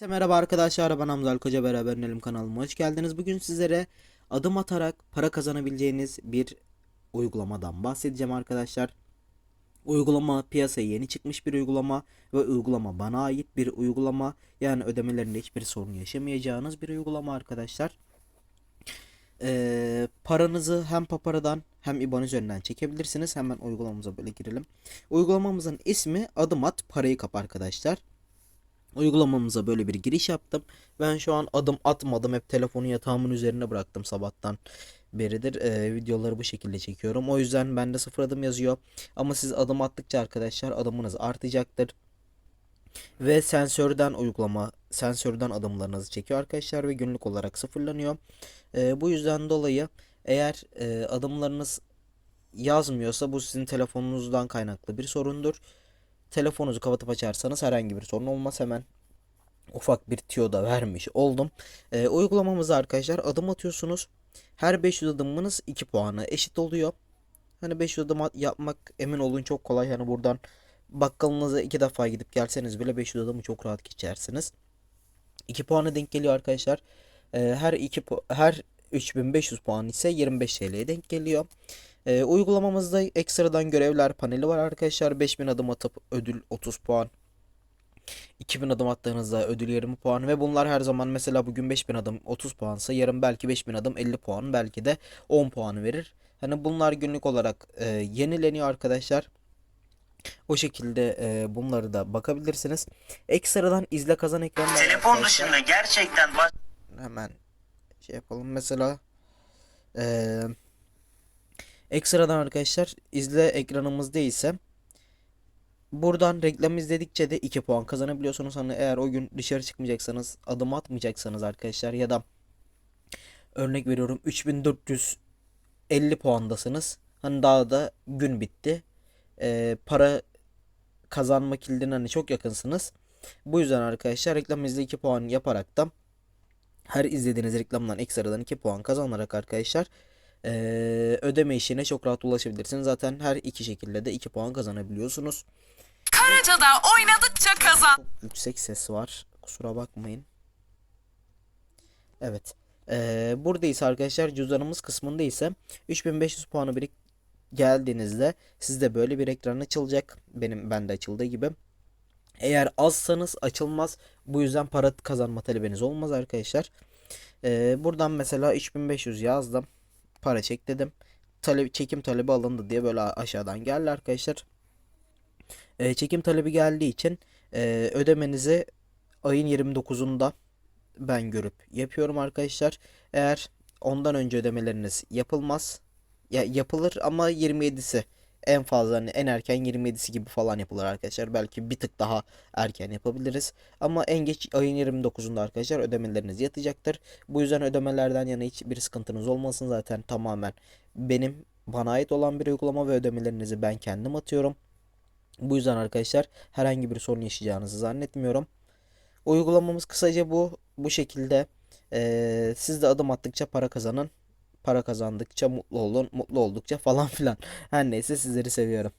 Merhaba arkadaşlar ben Hamza Koca beraber Nelim kanalıma hoş geldiniz. Bugün sizlere adım atarak para kazanabileceğiniz bir uygulamadan bahsedeceğim arkadaşlar. Uygulama piyasaya yeni çıkmış bir uygulama ve uygulama bana ait bir uygulama. Yani ödemelerinde hiçbir sorun yaşamayacağınız bir uygulama arkadaşlar. Ee, paranızı hem Papara'dan hem İBAN üzerinden çekebilirsiniz. Hemen uygulamamıza böyle girelim. Uygulamamızın ismi Adım At Parayı Kap arkadaşlar. Uygulamamıza böyle bir giriş yaptım. Ben şu an adım atmadım. Hep telefonu yatağımın üzerine bıraktım sabahtan beridir. Ee, videoları bu şekilde çekiyorum. O yüzden bende sıfır adım yazıyor. Ama siz adım attıkça arkadaşlar adımınız artacaktır. Ve sensörden uygulama, sensörden adımlarınızı çekiyor arkadaşlar ve günlük olarak sıfırlanıyor. Ee, bu yüzden dolayı eğer e, adımlarınız yazmıyorsa bu sizin telefonunuzdan kaynaklı bir sorundur. Telefonunuzu kapatıp açarsanız herhangi bir sorun olmaz hemen ufak bir tüyo da vermiş oldum. Ee, uygulamamıza arkadaşlar adım atıyorsunuz. Her 500 adımınız 2 puanı eşit oluyor. Hani 500 adım yapmak emin olun çok kolay. Hani buradan bakkalınıza iki defa gidip gelseniz bile 500 adımı çok rahat geçersiniz. 2 puana denk geliyor arkadaşlar. Ee, her 2 her 3500 puan ise 25 TL'ye denk geliyor. Ee, uygulamamızda ekstradan görevler paneli var arkadaşlar. 5000 adım atıp ödül 30 puan. 2000 adım attığınızda ödül 20 puan ve bunlar her zaman mesela bugün 5000 adım 30 puansa yarın belki 5000 adım 50 puan belki de 10 puan verir. Hani bunlar günlük olarak e, yenileniyor arkadaşlar. O şekilde e, bunları da bakabilirsiniz. Ekstradan izle kazan ekranı var Telefon arkadaşlar. dışında gerçekten baş... Hemen şey yapalım mesela eee, ekstradan arkadaşlar izle ekranımızda ise buradan reklam izledikçe de 2 puan kazanabiliyorsunuz. Hani eğer o gün dışarı çıkmayacaksanız adım atmayacaksanız arkadaşlar ya da örnek veriyorum 3450 puandasınız. Hani daha da gün bitti. Eee, para kazanma kilidine hani çok yakınsınız. Bu yüzden arkadaşlar reklam izle 2 puan yaparak da her izlediğiniz reklamdan ekstradan 2 puan kazanarak arkadaşlar eee, ödeme işine çok rahat ulaşabilirsiniz. Zaten her iki şekilde de 2 puan kazanabiliyorsunuz. Karaca'da oynadıkça kazan. Çok yüksek ses var. Kusura bakmayın. Evet. Eee burada ise arkadaşlar cüzdanımız kısmında ise 3500 puanı birik geldiğinizde sizde böyle bir ekran açılacak. Benim bende açıldığı gibi. Eğer azsanız açılmaz. Bu yüzden para kazanma talebiniz olmaz arkadaşlar. Ee, buradan mesela 3500 yazdım. Para çek dedim. Talep, çekim talebi alındı diye böyle aşağıdan geldi arkadaşlar. Ee, çekim talebi geldiği için e, ödemenizi ayın 29'unda ben görüp yapıyorum arkadaşlar. Eğer ondan önce ödemeleriniz yapılmaz. Ya yapılır ama 27'si en fazla hani en erken 27'si gibi falan yapılır arkadaşlar. Belki bir tık daha erken yapabiliriz. Ama en geç ayın 29'unda arkadaşlar ödemeleriniz yatacaktır. Bu yüzden ödemelerden yana hiçbir sıkıntınız olmasın. Zaten tamamen benim bana ait olan bir uygulama ve ödemelerinizi ben kendim atıyorum. Bu yüzden arkadaşlar herhangi bir sorun yaşayacağınızı zannetmiyorum. Uygulamamız kısaca bu. Bu şekilde eee, siz de adım attıkça para kazanın. Para kazandıkça mutlu olun. Mutlu oldukça falan filan. Her neyse sizleri seviyorum.